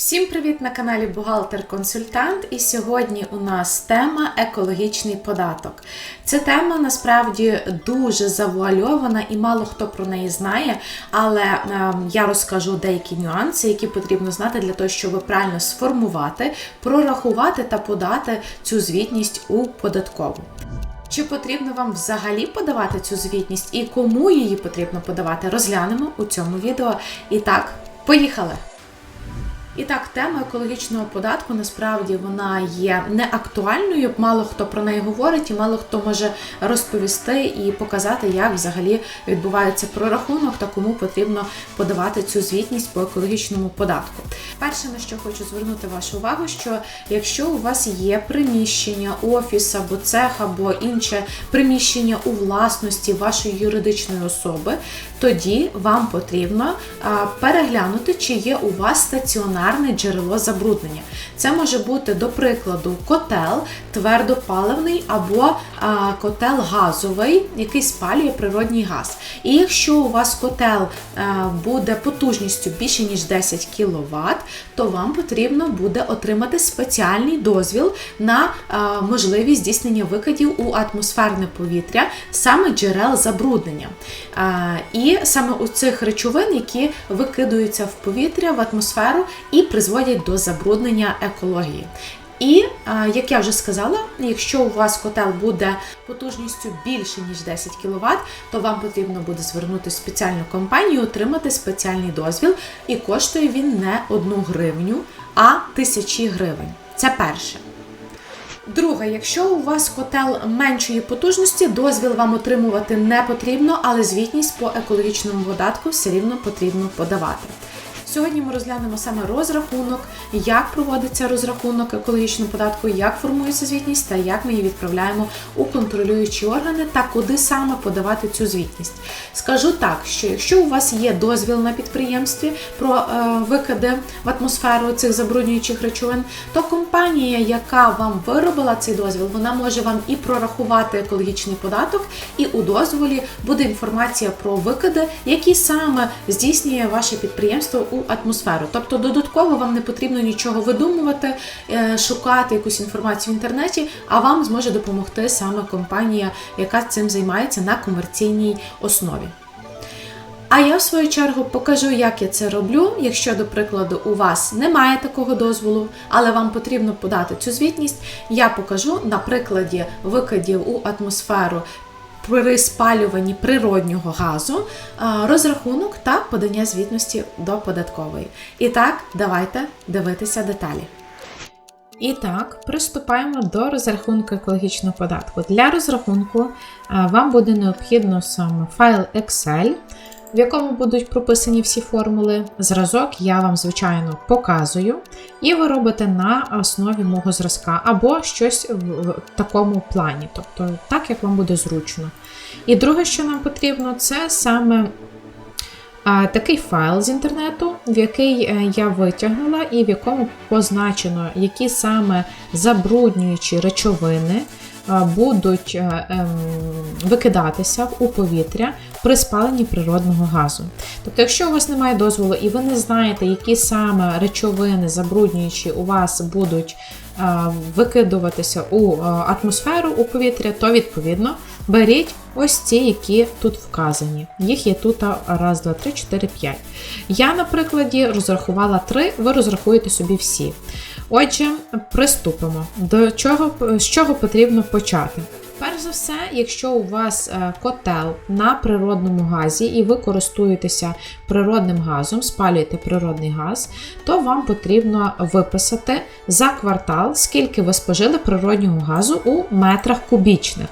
Всім привіт на каналі Бухгалтер-Консультант. І сьогодні у нас тема екологічний податок. Ця тема насправді дуже завуальована і мало хто про неї знає, але е, я розкажу деякі нюанси, які потрібно знати для того, щоб правильно сформувати, прорахувати та подати цю звітність у податкову. Чи потрібно вам взагалі подавати цю звітність і кому її потрібно подавати, розглянемо у цьому відео. І так, поїхали! І так, тема екологічного податку насправді вона є не актуальною. Мало хто про неї говорить, і мало хто може розповісти і показати, як взагалі відбувається прорахунок та кому потрібно подавати цю звітність по екологічному податку. Перше, на що хочу звернути вашу увагу, що якщо у вас є приміщення, офіс або цех, або інше приміщення у власності вашої юридичної особи, тоді вам потрібно переглянути, чи є у вас стаціонарне джерело забруднення. Це може бути, до прикладу, котел твердопаливний або котел газовий, який спалює природній газ. І якщо у вас котел буде потужністю більше ніж 10 кВт, то вам потрібно буде отримати спеціальний дозвіл на можливість здійснення викидів у атмосферне повітря, саме джерел забруднення. А, І саме у цих речовин, які викидуються в повітря, в атмосферу і призводять до забруднення екології. І, як я вже сказала, якщо у вас котел буде потужністю більше ніж 10 кВт, то вам потрібно буде звернути в спеціальну компанію, отримати спеціальний дозвіл, і коштує він не 1 гривню, а тисячі гривень. Це перше. Друге, якщо у вас котел меншої потужності, дозвіл вам отримувати не потрібно, але звітність по екологічному видатку все рівно потрібно подавати. Сьогодні ми розглянемо саме розрахунок, як проводиться розрахунок екологічного податку, як формується звітність та як ми її відправляємо у контролюючі органи та куди саме подавати цю звітність. Скажу так, що якщо у вас є дозвіл на підприємстві про е, викиди в атмосферу цих забруднюючих речовин, то компанія, яка вам виробила цей дозвіл, вона може вам і прорахувати екологічний податок, і у дозволі буде інформація про викиди, які саме здійснює ваше підприємство у атмосферу. Тобто додатково вам не потрібно нічого видумувати, е, шукати якусь інформацію в інтернеті, а вам зможе допомогти саме компанія, яка цим займається на комерційній основі. А я, в свою чергу, покажу, як я це роблю. Якщо, до прикладу, у вас немає такого дозволу, але вам потрібно подати цю звітність, я покажу на прикладі викидів у атмосферу при спалюванні природнього газу, розрахунок та подання звітності до податкової. І так, давайте дивитися деталі. І так, приступаємо до розрахунку екологічного податку. Для розрахунку вам буде необхідно саме файл Excel, в якому будуть прописані всі формули. Зразок я вам, звичайно, показую, і ви робите на основі мого зразка або щось в такому плані, тобто так, як вам буде зручно. І друге, що нам потрібно, це саме такий файл з інтернету, в який е, я витягнула, і в якому позначено, які саме забруднюючі речовини будуть е, ем, викидатися у повітря при спаленні природного газу. Тобто, якщо у вас немає дозволу і ви не знаєте, які саме речовини забруднюючі у вас будуть викидуватися у атмосферу у повітря, то відповідно беріть ось ці, які тут вказані. Їх є тут раз, два, три, чотири, п'ять. Я, на прикладі, розрахувала три, ви розрахуєте собі всі. Отже, приступимо. До чого, з чого потрібно почати? Перш за все, якщо у вас е, котел на природному газі і ви користуєтеся природним газом, спалюєте природний газ, то вам потрібно виписати за квартал, скільки ви спожили природнього газу у метрах кубічних.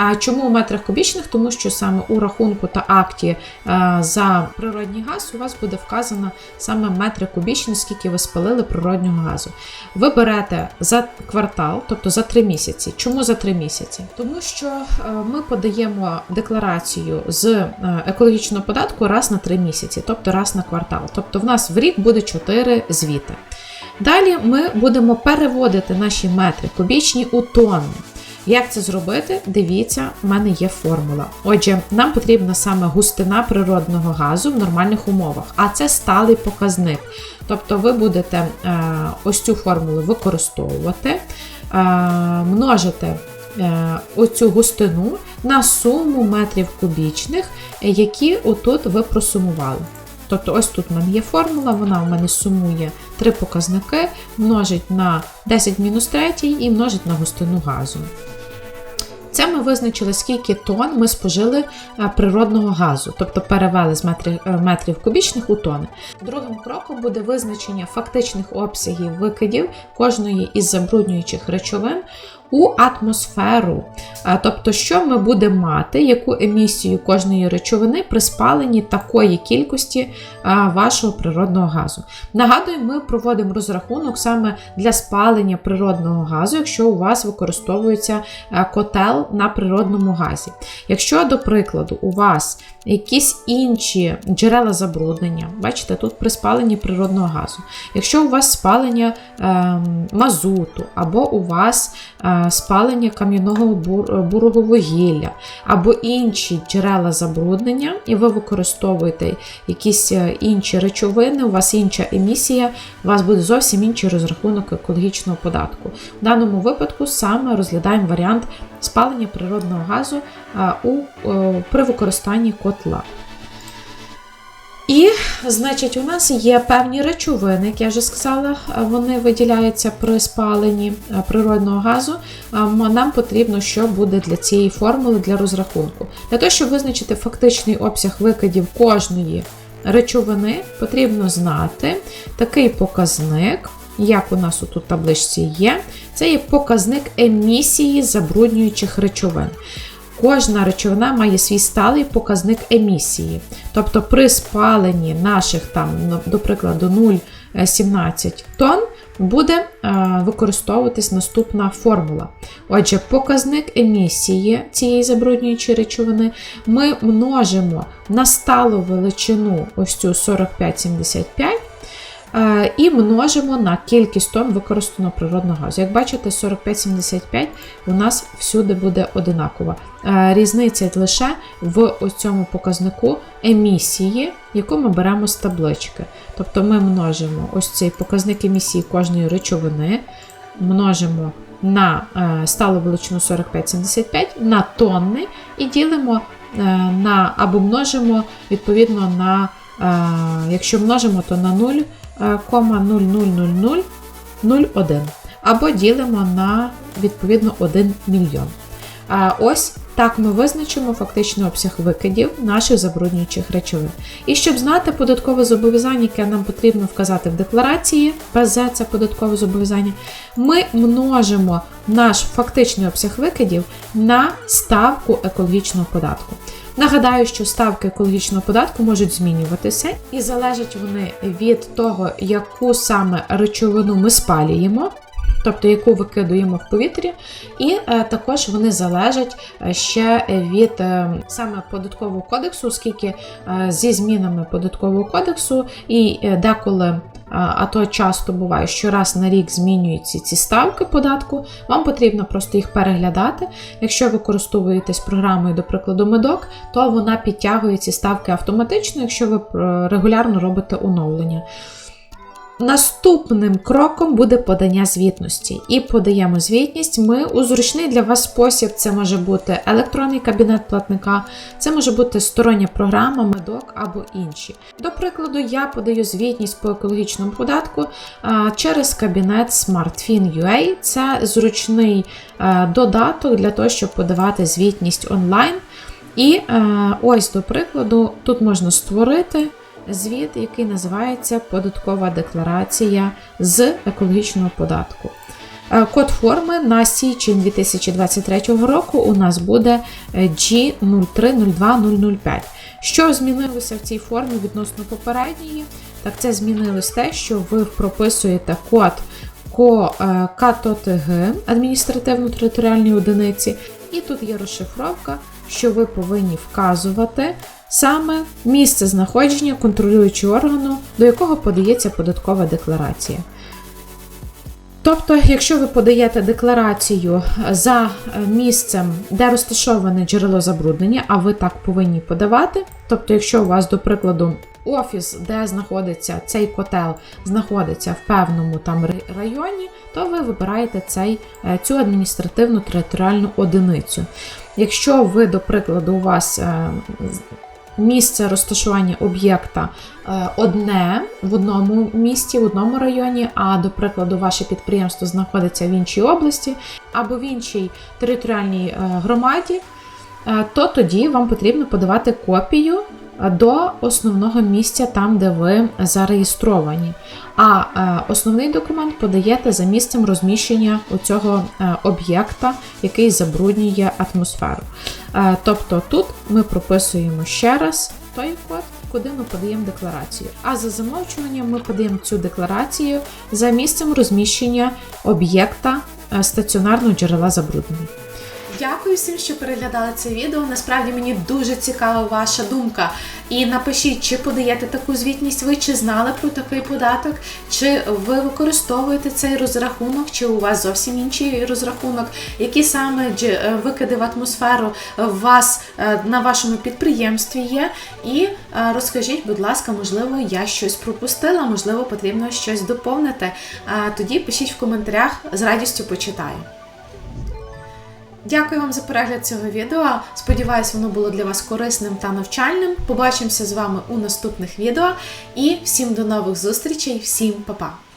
А чому у метрах кубічних? Тому що саме у рахунку та акті е, за природний газ у вас буде вказано саме метри кубічні, скільки ви спалили природнього газу. Ви берете за квартал, тобто за 3 місяці. Чому за 3 місяці? Тому що е, ми подаємо декларацію з е, екологічного податку раз на 3 місяці, тобто раз на квартал. Тобто в нас в рік буде 4 звіти. Далі ми будемо переводити наші метри кубічні у тонни. Як це зробити? Дивіться, в мене є формула. Отже, нам потрібна саме густина природного газу в нормальних умовах, а це сталий показник. Тобто ви будете е, ось цю формулу використовувати, множите е, оцю густину на суму метрів кубічних, е, які отут ви просумували. Тобто, ось тут в мене є формула, вона у мене сумує три показники, множить на 10 мінус 3 і множить на густину газу. Це ми визначили, скільки тонн ми спожили е, природного газу, тобто перевели з метрів, е, метрів кубічних у тони. Другим кроком буде визначення фактичних обсягів викидів кожної із забруднюючих речовин у атмосферу. Е, Тобто, що ми будемо мати, яку емісію кожної речовини при спаленні такої кількості е, вашого природного газу. Нагадую, ми проводимо розрахунок саме для спалення природного газу, якщо у вас використовується е, котел на природному газі. Якщо, до прикладу, у вас якісь інші джерела забруднення, бачите, тут при спаленні природного газу. Якщо у вас спалення е, мазуту, або у вас е, спалення кам'яного бурого вугілля, або інші джерела забруднення, і ви використовуєте якісь е, інші речовини, у вас інша емісія, у вас буде зовсім інший розрахунок екологічного податку. В даному випадку саме розглядаємо варіант спалення природного газу а, у, при використанні котла. І, значить, у нас є певні речовини, як я вже сказала, вони виділяються при спаленні е, природного газу. Нам потрібно, що буде для цієї формули для розрахунку. Для того, щоб визначити фактичний обсяг викидів кожної речовини, потрібно знати такий показник, як у нас тут табличці є, це є показник емісії забруднюючих речовин. Кожна речовина має свій сталий показник емісії. Тобто при спаленні наших, там, ну, до прикладу, 0,17 тонн буде е, використовуватись наступна формула. Отже, показник емісії цієї забруднюючої речовини ми множимо на сталу величину ось цю 45,75. Е, І множимо на кількість тонн використаного природного газу. Як бачите, 45,75 у нас всюди буде одинакова. Е, Різниця лише в цьому показнику емісії, яку ми беремо з таблички. Тобто ми множимо ось цей показник емісії кожної речовини, множимо на е, сталу величину 45,75 на тонни і ділимо на або множимо відповідно на, якщо множимо, то на 0. 0,000001 або ділимо на відповідно 1 мільйон. А ось так ми визначимо фактичний обсяг викидів наших забруднюючих речовин. І щоб знати податкове зобов'язання, яке нам потрібно вказати в декларації, ПЗ це податкове зобов'язання, ми множимо наш фактичний обсяг викидів на ставку екологічного податку. Нагадаю, що ставки екологічного податку можуть змінюватися, і залежать вони від того, яку саме речовину ми спалюємо. Тобто, яку викидуємо в повітрі, і е, також вони залежать ще від е, саме податкового кодексу, оскільки е, зі змінами податкового кодексу і е, деколи а то часто буває, що раз на рік змінюються ці ставки податку, вам потрібно просто їх переглядати. Якщо ви користуєтесь програмою, до прикладу, медок, то вона підтягує ці ставки автоматично, якщо ви регулярно робите оновлення. Наступним кроком буде подання звітності. І подаємо звітність ми у зручний для вас спосіб. Це може бути електронний кабінет платника, це може бути стороння програма, медок або інші. До прикладу, я подаю звітність по екологічному податку через кабінет SmartFin.ua. Це зручний додаток для того, щоб подавати звітність онлайн. І ось, до прикладу, тут можна створити звіт, який називається Податкова декларація з екологічного податку. Е, код форми на січень 2023 року у нас буде G0302005. Що змінилося в цій формі відносно попередньої? Так, це змінилось те, що ви прописуєте код КТОТГ адміністративно-територіальної одиниці, і тут є розшифровка, що ви повинні вказувати саме місце знаходження контролюючого органу, до якого подається податкова декларація. Тобто, якщо ви подаєте декларацію за місцем, де розташоване джерело забруднення, а ви так повинні подавати. Тобто, якщо у вас, до прикладу, офіс, де знаходиться цей котел, знаходиться в певному там районі, то ви вибираєте цей, е, цю адміністративну територіальну одиницю. Якщо ви, до прикладу, у вас е, місце розташування об'єкта е, одне в одному місті, в одному районі, а до прикладу, ваше підприємство знаходиться в іншій області або в іншій територіальній е, громаді, е, то тоді вам потрібно подавати копію до основного місця, там, де ви зареєстровані. А е, основний документ подаєте за місцем розміщення цього об'єкта, який забруднює атмосферу. Е, Тобто тут ми прописуємо ще раз той код, куди ми подаємо декларацію. А за замовчуванням ми подаємо цю декларацію за місцем розміщення об'єкта е, стаціонарного джерела забруднення. Дякую всім, що переглядали це відео. Насправді мені дуже цікава ваша думка. І напишіть, чи подаєте таку звітність ви, чи знали про такий податок, чи ви використовуєте цей розрахунок, чи у вас зовсім інший розрахунок, які саме е, викиди в атмосферу в вас е, на вашому підприємстві є. І е, розкажіть, будь ласка, можливо, я щось пропустила, можливо, потрібно щось доповнити. Тоді пишіть в коментарях, з радістю почитаю. Дякую вам за перегляд цього відео. Сподіваюсь, воно було для вас корисним та навчальним. Побачимося з вами у наступних відео. І всім до нових зустрічей, всім па-па!